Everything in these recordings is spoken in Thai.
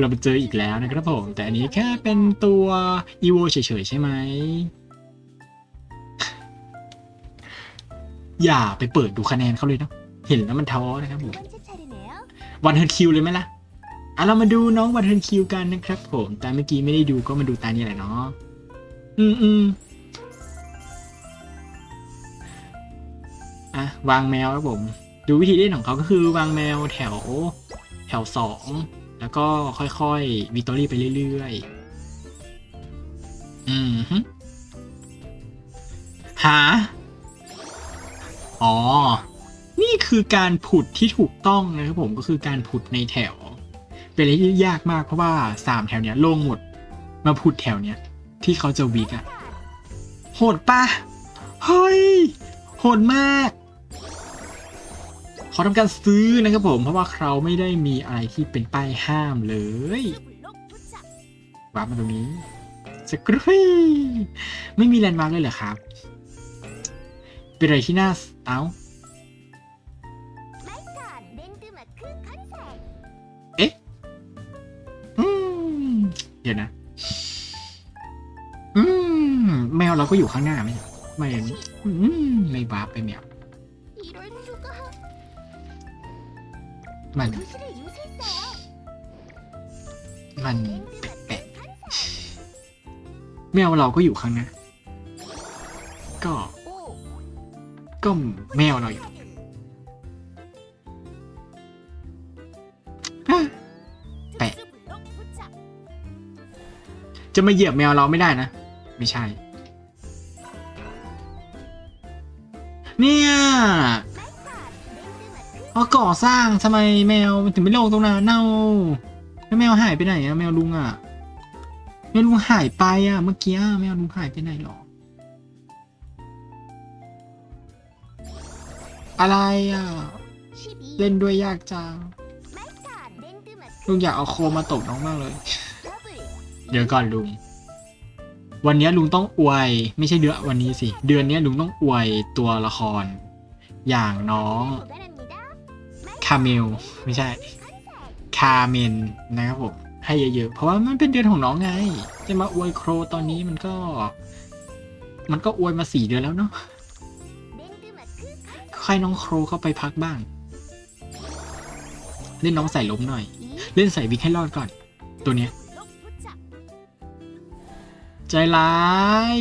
เราเจออีกแล้วนะครับผม แต่อันนี้แค่เป็นตัวอีโวเฉยๆใช่ไหม อย่าไปเปิดดูคะแนนเขาเลยเนาะเห็นแล้วมันท้อนะครับผมวันเทิร์คิวเลยไหมล่ะอะเรามาดูน้องวันเทิร์นคิวกันนะครับผมแต่เมื่อกี้ไม่ได้ดูก็มาดูตานี้แหละเนาะ อืมอืมอะ วางแมวครับผม ดูวิธีเล่นของเขาก็คือวางแมวแถว แถวสอง แล้วก็ค่อยๆวิตอรี่ไปเรื่อยๆ อืมฮึหา อ๋อ นี่คือการผุดที่ถูกต้องนะครับผมก็คือการผุดในแถว เป็นอะไรที่ยากมากเพราะว่าสามแถวเนี้ยโล่งหมด มาผุดแถวเนี้ย ที่เขาจะวิกอะโหดปะเฮ้ยโหดมาก ขอทำการซื้อนะครับผม เพราะว่าเราไม่ได้มีอะไรที่เป็นป้ายห้ามเลยวาร์มาตรงนี้สกรุยไม่มีแลนด์มาร์กเลยเหรอครับ เป็นอะไรที่น่าเอา้าเอ๊ะอืมเดี๋ยวนะ อืม แมวเราก็อยู่ข้างหน้าไหมไม่ไม่วาปไปแมว มันมันแปลกแมวเราก็อยู่ข้างนะก็ ก็แมวเราอยู่แปะจะมาเหยียบแมวเราไม่ได้นะ ไม่ใช่ อ๋อก่อสร้างทำไมแมวถึงไม่นโรคตรงนั้นเน่าแล้วแมวหายไปไหนอะแมวลุงอะแมวลุงหายไปอะเมื่อกี้แมวลุงหายไปไหนหรอ อะไรอะเล่นด้วยยากจังลุงอยากเอาโคมาตบน้องมากเลย เดี๋ยวก่อนลุง วันนี้ลุงต้องอวย ไม่ใช่เดือนวันนี้สิ เดือนนี้ลุงต้องอวยตัวละคร อย่างน้อง คาเมลไม่ใช่ คาเมนนะครับผมให้เยอะๆ เพราะว่ามันเป็นเดือนของน้องไง จะมาอวยโครตอนนี้มันก็ มันก็อวยมาสี่เดือนแล้วเนาะค่อยน้องโครเข้าไปพักบ้าง เล่นน้องใส่ล้มหน่อย เล่นใส่วิกให้รอดก่อน ตัวเนี้ย ใจร้าย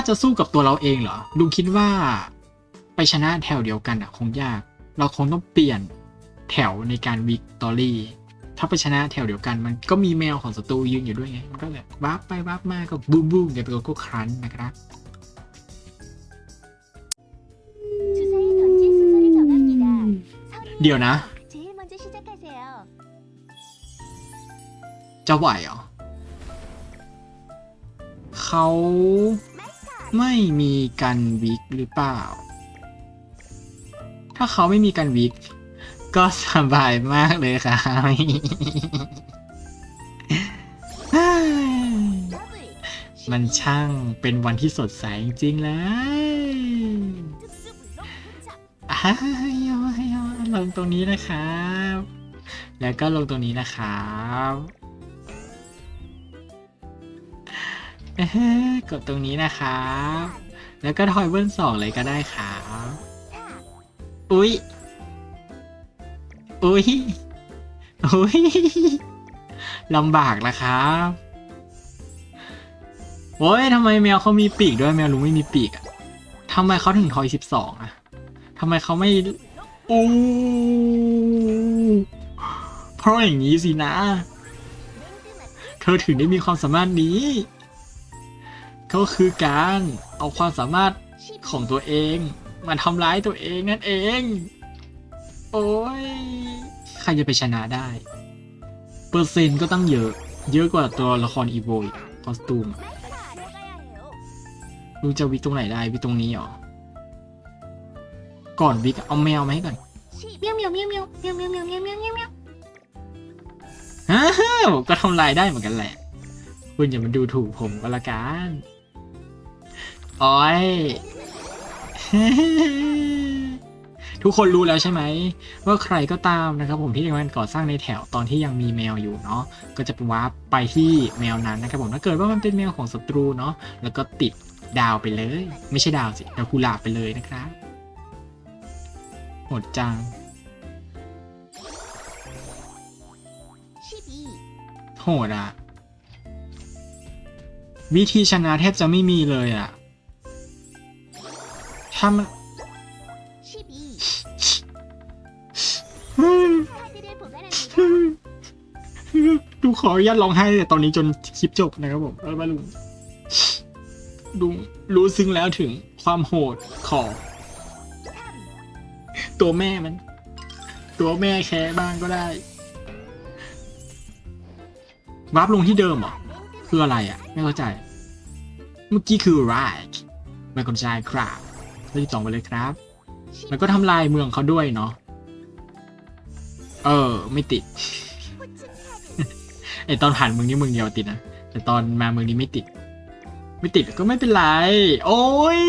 าจะสู้กับตัวเราเองเหรอลุงคิดว่าไปชนะแถวเดียวกันอะคงยาก เราคงต้องเปลี่ยนแถวในการวิกตอรี่ ถ้าไปชนะแถวเดียวกัน มันก็มีแมวของศัตรูยืนอยู่ด้วยไง มันก็แบบวับไปวับมาก็บูมบูมกันไปก็ครั้นนะครับเดี๋ยวนะ จะไหวเหรอเขา ไม่มีกันวิกหรือเปล่า ถ้าเขาไม่มีกันวิก ก็สบายมากเลยครับมันช่างเป็นวันที่สดใสจริงๆเลยอ้าวลงตรงนี้นะครับ แล้วก็ลงตรงนี้นะครับ กดตรงนี้นะครับ แล้วก็ทอยเบิ้ลสองเลยก็ได้ครับอุ๊ยอุ๊ยอุ๊ยลำบากนะครับโอ้ยทำไมแมวเขามีปีกด้วยแมวลุงไม่มีปีกอะทำไมเขาถึงทอยสิบสองอะทำไมเขาไม่อู้เพราะอย่างนี้สินะ เธอถึงได้มีความสามารถนี้ ก็คือการเอาความสามารถของตัวเองมาทำร้ายตัวเองนั่นเอง โอ้ย ใครจะไปชนะได้ เปอร์เซ็นต์ก็ตั้งเยอะ เยอะกว่าตัวละครอีโวคอสตูมรู้จะวิตรงไหนได้วิตรงนี้หรอ ก่อนวิกเอาแมวไหมก่อนเมียวเมียวเมียวเมียวเมียวเมียวเมียวเมียวเมียวเมียวเมียวฮ่าก็ทำลายได้เหมือนกันแหละ คุณอย่ามาดูถูกผมก็แล้วกัน อ้ยทุกคนรู้แล้วใช่ไหม ว่าใครก็ตามนะครับผมที่มังก่อสร้างในแถวตอนที่ยังมีแมวอยู่เนาะก็จะวาร์ปไปที่แมวนั้นนะครับผมถ้าเกิดว่ามันเป็นแมวของศัตรูเนาะแล้วก็ติดดาวไปเลย ไม่ใช่ดาวสิดาวคูหลาไปเลยนะครับหมดจังโหดอะวิธีชนะแทบจะไม่มีเลยอะ ถ้ามัดูขออนุญาตร้องไห้แต่ตอนนี้จนคลิปจบนะครับผมแล้วมาลุงดูรู้ซึ้งแล้วถึงความโหดของตัวแม่มัน ตัวแม่แค่บ้างก็ได้วาร์ปลงที่เดิมเหรอ คืออะไรอะ ไม่เข้าใจ เมื่อกี้คือไรไม่เข้าใจครับ ข้อที่สองไปเลยครับ แล้วก็ทำลายเมืองเขาด้วยเนาะ เออ ไม่ติด ไอตอนผ่านเมืองนี้เมืองเดียวติดนะ แต่ตอนมาเมืองนี้ไม่ติด ไม่ติดก็ไม่เป็นไร โอ้ย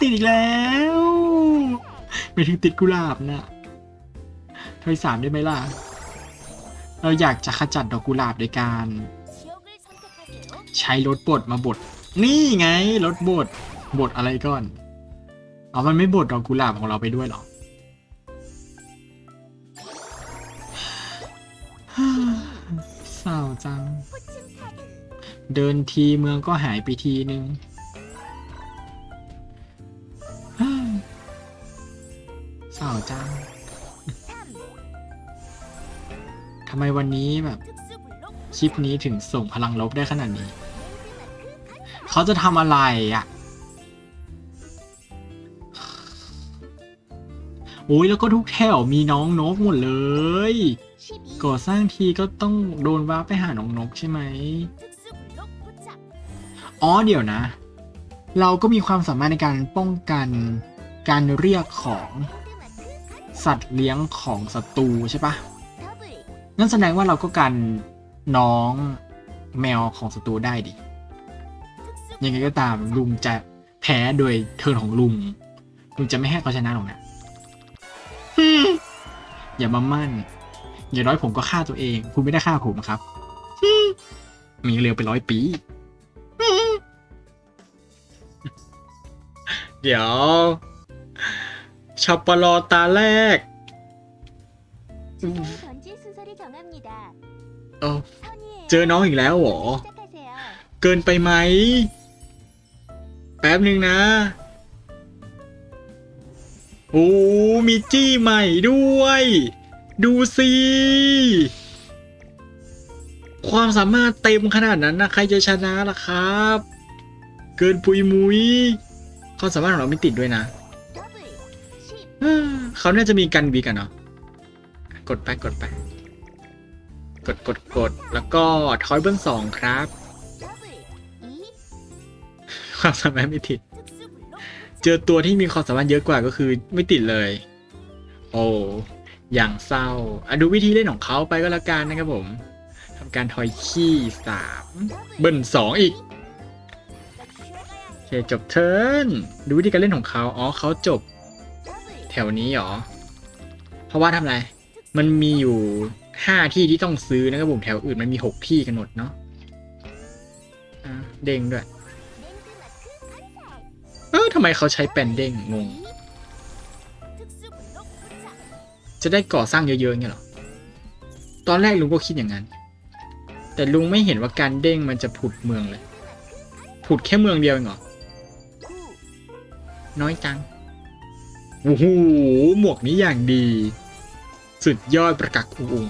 ติดอีกแล้ว ไม่ถึงติดกุหลาบนะถอยสามได้ไหมล่ะ เราอยากจะขจัดดอกกุหลาบโดยการใช้รถบดมาบด นี่ไงรถบดบดอะไรก่อน อ๋อมันไม่บดดอกกุหลาบของเราไปด้วยหรอ เศร้าจัง เดินทีเมืองก็หายไปทีนึงเศร้าจัง ทำไมวันนี้แบบชิปนี้ถึงส่งพลังลบได้ขนาดนี้ เขาจะทำอะไรอะ โอ้ยแล้วก็ทุกแถวมีน้องนกหมดเลย ก่อสร้างทีก็ต้องโดนว้าไปหาน้องนกใช่ไหมอ๋อเดี๋ยวนะ เราก็มีความสามารถในการป้องกันการเรียกของสัตว์เลี้ยงของศัตรูใช่ปะนั่นแสดงว่าเราก็กันน้องแมวของศัตรูได้ดิ ยังไงก็ตามลุงจะแพ้โดยเทินของลุงลุงจะไม่ให้เขาชนะหรอกนะ อย่ามามั่น อย่างน้อยผมก็ฆ่าตัวเอง คุณไม่ได้ฆ่าผมครับ มีเร็วไปร้อยปี เดี๋ยวชอปลอตาแรกเเจอน้องอีกแล้วเหรอ เกินไปไหม แป๊บหนึ่งนะ โอ้มีจี้ใหม่ด้วย ดูสิความสามารถเต็มขนาดนั้นนะใครจะชนะล่ะครับ เกินปุยมุยความสามารถของเราไม่ติดด้วยนะเขาน่าจะมีกันวีกันเนาะกดไปกดไป กดกดกดแล้วก็ทอยเบื้องสองครับ ความสามารถไม่ติด เจอตัวที่มีความสามารถเยอะกว่าก็คือไม่ติดเลย โอ้อย่างเศร้าอะดูวิธีเล่นของเขาไปก็แล้วกันนะครับผมทำการทอยขี้สามเบิ้ลสองอีกโอเคจบเทิร์นดูวิธีการเล่นของเขาอ๋อเขาจบ แถวนี้หรอ เพราะว่าทำอะไร มันมีอยู่ห้าที่ที่ต้องซื้อนะครับผมแถวอื่นมันมีหกที่กันหมดเนาะเด้งด้วย ทำไมเขาใช้แปนเด้งงง จะได้ก่อสร้างเยอะๆไงหรอ ตอนแรกลุงก็คิดอย่างนั้น แต่ลุงไม่เห็นว่าการเด้งมันจะผุดเมืองเลย ผุดแค่เมืองเดียวเองเหรอ น้อยจัง โอ้โห หมวกนี้อย่างดี สุดยอดประกักคูอุง